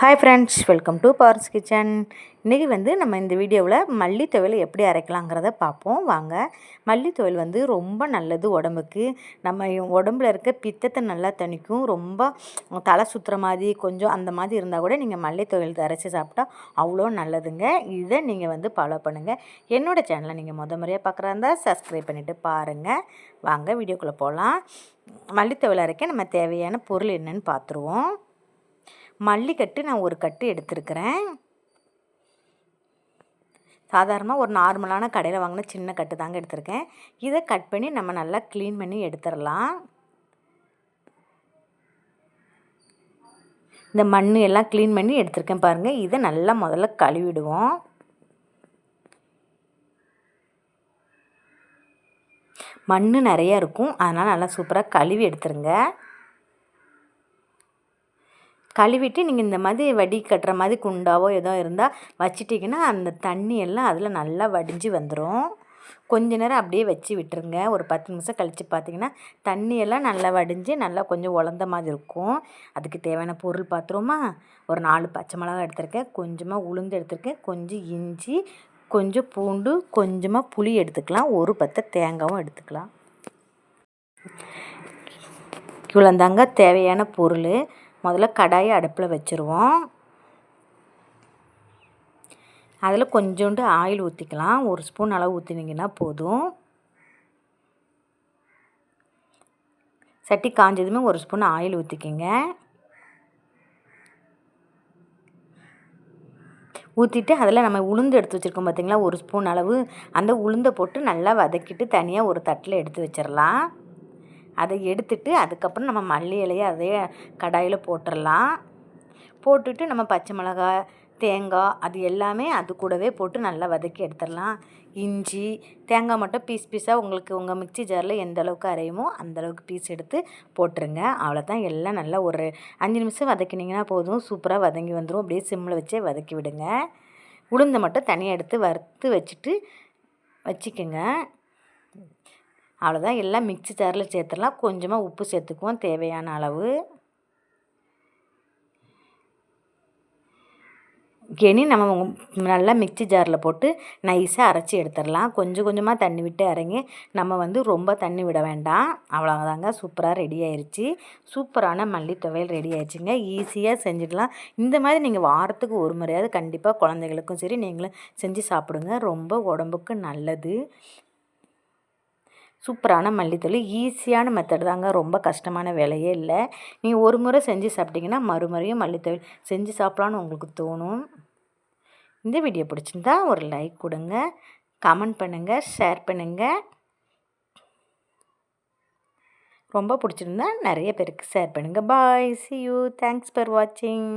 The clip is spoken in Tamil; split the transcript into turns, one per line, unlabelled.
Hi friends welcome to Power's kitchen இன்றைக்கி வந்து நம்ம இந்த வீடியோவில் மல்லி துவையல் எப்படி அரைக்கலாங்கிறத பார்ப்போம். வாங்க மல்லி துவையல் வந்து ரொம்ப நல்லது உடம்புக்கு. நம்ம உடம்புல இருக்க பித்தத்தை நல்லா தணிக்கும். ரொம்ப தலை சுற்றுற மாதிரி கொஞ்சம் அந்த மாதிரி இருந்தால் கூட நீங்கள் மல்லி துவையல் அரைச்சி சாப்பிட்டா அவ்வளோ நல்லதுங்க. இதை நீங்கள் வந்து ஃபாலோ பண்ணுங்கள் என்னோடய சேனலை நீங்கள் முத முறையாக பார்க்குறா இருந்தால் சப்ஸ்கிரைப் பண்ணிவிட்டு பாருங்கள் வாங்க வீடியோக்குள்ளே போகலாம் மல்லி துவையல் அரைக்க நம்ம தேவையான பொருள் என்னென்னு பார்த்துருவோம் மல்லிக்கட்டு நான் ஒரு கட்டு எடுத்திருக்கிறேன். சாதாரணமாக ஒரு நார்மலான கடையில் வாங்கின சின்ன கட்டு தாங்க எடுத்திருக்கேன். இதை கட் பண்ணி நம்ம நல்லா க்ளீன் பண்ணி எடுத்துடலாம். இந்த மண் எல்லாம் க்ளீன் பண்ணி எடுத்திருக்கேன் பாருங்கள் இதை நல்லா முதல்ல கழுவிடுவோம். மண் நிறையா இருக்கும். அதனால் நல்லா சூப்பராக கழுவி எடுத்துருங்க. கழுவிட்டு நீங்கள் இந்த மாதிரி வடி கட்டுற மாதிரி குண்டாவோ ஏதோ இருந்தால் வச்சிட்டிங்கன்னா அந்த தண்ணி எல்லாம் அதில் நல்லா வடிஞ்சு வந்துடும் கொஞ்ச நேரம் அப்படியே வச்சு விட்டுருங்க. ஒரு பத்து நிமிஷம் கழித்து பார்த்தீங்கன்னா தண்ணியெல்லாம் நல்லா வடிஞ்சு நல்லா கொஞ்சம் உலந்த மாதிரி இருக்கும். அதுக்கு தேவையான பொருள் பார்த்துருவோமா ஒரு நாலு பச்சை மிளகா எடுத்திருக்கேன். கொஞ்சமாக உளுந்து எடுத்திருக்கேன். கொஞ்சம் இஞ்சி கொஞ்சம் பூண்டு கொஞ்சமாக புளி எடுத்துக்கலாம். ஒரு பத்தை தேங்காவும் எடுத்துக்கலாம். இவ்வளோந்தாங்க தேவையான பொருள். முதல்ல கடாயை அடுப்பில் வச்சுருவோம். அதில் கொஞ்சோண்டு ஆயில் ஊற்றிக்கலாம். ஒரு ஸ்பூன் அளவு ஊற்றினீங்கன்னா போதும். சட்டி காஞ்சதுமே ஒரு ஸ்பூன் ஆயில் ஊற்றிக்கிங்க. ஊற்றிட்டு அதில் நம்ம உளுந்து எடுத்து வச்சுருக்கோம் பார்த்திங்களா? ஒரு ஸ்பூன் அளவு. அந்த உளுந்தை போட்டு நல்லா வதக்கிட்டு தனியாக ஒரு தட்டில் எடுத்து வச்சிடலாம். அதை எடுத்துட்டு அதுக்கப்புறம் நம்ம மல்லி இலையை அதே கடாயில் போட்டுடலாம் போட்டுட்டு நம்ம பச்சை மிளகாய் தேங்காய் அது எல்லாமே அது கூடவே போட்டு நல்லா வதக்கி எடுத்துடலாம். இஞ்சி தேங்காய் மட்டும் பீஸ் பீஸாக உங்களுக்கு உங்கள் மிக்சி ஜாரில் எந்த அளவுக்கு அரையுமோ அந்தளவுக்கு பீஸ் எடுத்து போட்டுருங்க. அவ்வளோதான் எல்லாம் நல்லா ஒரு அஞ்சு நிமிஷம் வதக்கினீங்கன்னா போதும். சூப்பராக வதங்கி வந்துடும் அப்படியே சிம்மில் வச்சே வதக்கி விடுங்க. உளுந்தை மட்டும் தனியாக எடுத்து வறுத்து வச்சுட்டு வச்சுக்கோங்க. அவ்வளோதான் எல்லாம் மிக்சி ஜாரில் சேர்த்துடலாம். கொஞ்சமாக உப்பு சேர்த்துக்குவோம். தேவையான அளவு. கெனி நம்ம நல்லா மிக்சி ஜாரில் போட்டு நைஸாக அரைச்சி எடுத்துடலாம். கொஞ்சம் கொஞ்சமாக தண்ணி விட்டு இறங்கி நம்ம வந்து ரொம்ப தண்ணி விட வேண்டாம். அவ்வளோதாங்க சூப்பராக ரெடி ஆயிடுச்சு சூப்பரான மல்லி துவையல் ரெடி ஆயிடுச்சுங்க ஈஸியாக செஞ்சிடலாம். இந்த மாதிரி நீங்கள் வாரத்துக்கு ஒரு முறையாவது கண்டிப்பாக குழந்தைகளுக்கும் சரி நீங்களும் செஞ்சு சாப்பிடுங்க. ரொம்ப உடம்புக்கு நல்லது. சூப்பரான மல்லித்தூள் ஈஸியான மெத்தட் தாங்க. ரொம்ப கஷ்டமான வேலையே இல்லை. நீங்கள் ஒரு முறை செஞ்சு சாப்பிட்டிங்கன்னா மறுமுறையும் மல்லித்தூள் செஞ்சு சாப்பிட்லான்னு உங்களுக்கு தோணும். இந்த வீடியோ பிடிச்சிருந்தா ஒரு லைக் கொடுங்க. கமெண்ட் பண்ணுங்கள் ஷேர் பண்ணுங்கள் ரொம்ப பிடிச்சிருந்தா நிறைய பேருக்கு ஷேர் பண்ணுங்கள் bye see you thanks for வாட்சிங்